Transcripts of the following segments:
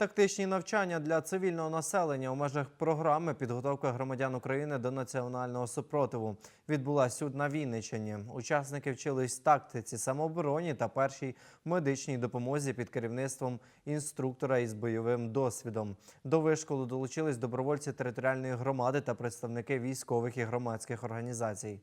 Тактичні навчання для цивільного населення у межах програми підготовка громадян України до національного супротиву відбулася на Вінниччині. Учасники вчились тактиці самообороні та першій медичній допомозі під керівництвом інструктора із бойовим досвідом. До вишколу долучились добровольці територіальної громади та представники військових і громадських організацій.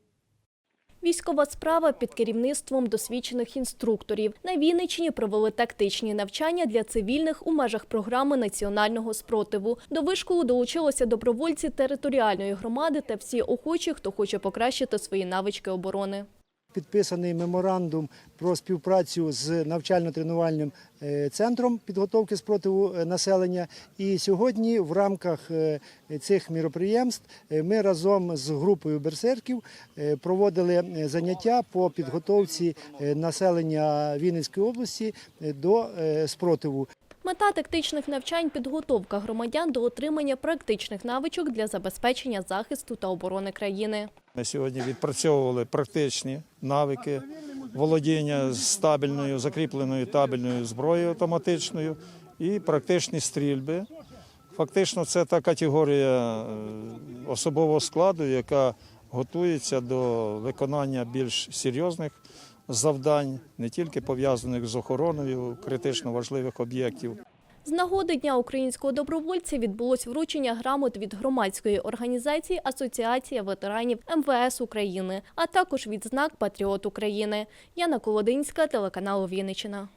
Військова справа під керівництвом досвідчених інструкторів. На Вінниччині провели тактичні навчання для цивільних у межах програми національного спротиву. До вишколу долучилися добровольці територіальної громади та всі охочі, хто хоче покращити свої навички оборони. Підписаний меморандум про співпрацю з навчально-тренувальним е, центром підготовки спротиву е, населення. І сьогодні в рамках е, цих міроприємств ми разом з групою берсерків проводили заняття по підготовці населення Вінницької області до спротиву. Мета тактичних навчань – підготовка громадян до отримання практичних навичок для забезпечення захисту та оборони країни. Ми сьогодні відпрацьовували практичні навики володіння стабільною, закріпленою табельною зброєю автоматичною і практичні стрільби. Фактично, це та категорія е, особового складу, яка готується до виконання більш серйозних завдань, не тільки пов'язаних з охороною критично важливих об'єктів. З нагоди Дня українського добровольця відбулось вручення грамот від громадської організації Асоціація ветеранів МВС України, а також відзнак Патріот України. Яна Колодинська, телеканал Вінниччина.